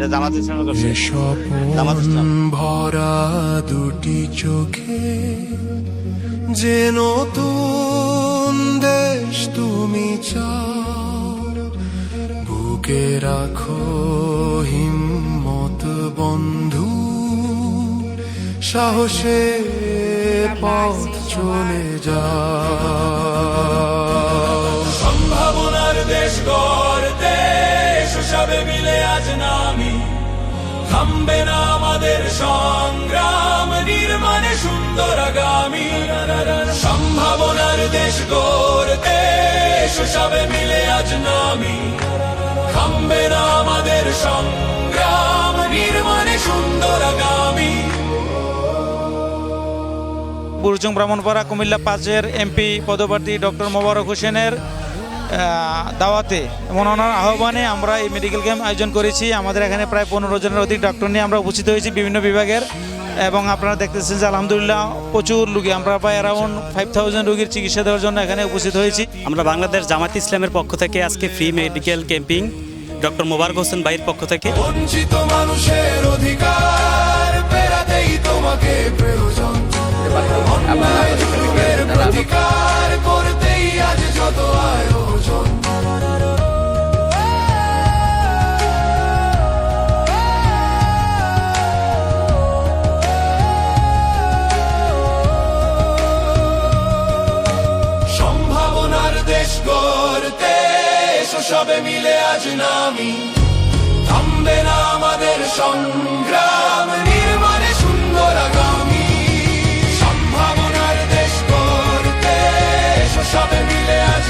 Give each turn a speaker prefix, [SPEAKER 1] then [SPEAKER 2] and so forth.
[SPEAKER 1] এটা জামাত ইসলামের করছে। জামাত ইসলাম
[SPEAKER 2] ভরা দুটি চোখে যে নতুন দেশ তুমি চাও বুকে রাখো হিম্মত বন্ধু সাহসে পথ চলে যাও।
[SPEAKER 3] সম্ভাবনার দেশ গড়তে সবে মিলে আজ নামি। থামবে না আমাদের সংগ্রাম, নির্মাণে সুন্দর আগামী। সম্ভাবনার দেশ গড়তে সবে মিলে আজ নামি। থামবে না আমাদের সংগ্রাম, নির্মাণে সুন্দর আগামী।
[SPEAKER 4] বুরজং ব্রাহ্মণপাড়া কুমিল্লা পাঁচের এমপি পদপ্রার্থী ডক্টর মোবারক হোসেনের দাওয়াতে। এবং ওনার আহ্বানে আমরা এই মেডিকেল ক্যাম্প আয়োজন করেছি। আমাদের এখানে প্রায় পনেরো জনের অধিক ডক্টর নিয়ে আমরা উপস্থিত হয়েছি বিভিন্ন বিভাগের। এবং আপনারা দেখতেছেন যে আলহামদুলিল্লাহ প্রচুর রুগী। আমরা প্রায় অ্যারাউন্ড ফাইভ থাউজেন্ড রুগীর চিকিৎসা দেওয়ার জন্য এখানে উপস্থিত হয়েছি।
[SPEAKER 5] আমরা বাংলাদেশ জামাত ইসলামের পক্ষ থেকে আজকে free medical camping doctor Mobarak Hossain ভাইয়ের পক্ষ থেকে।
[SPEAKER 2] বঞ্চিত মানুষের অধিকার।
[SPEAKER 3] সবে মিলে আজ নামি। থামবে না আমাদের সংগ্রাম, নির্মাণে সুন্দর আগামী। সম্ভাবনার দেশ করতে সবে মিলে আজ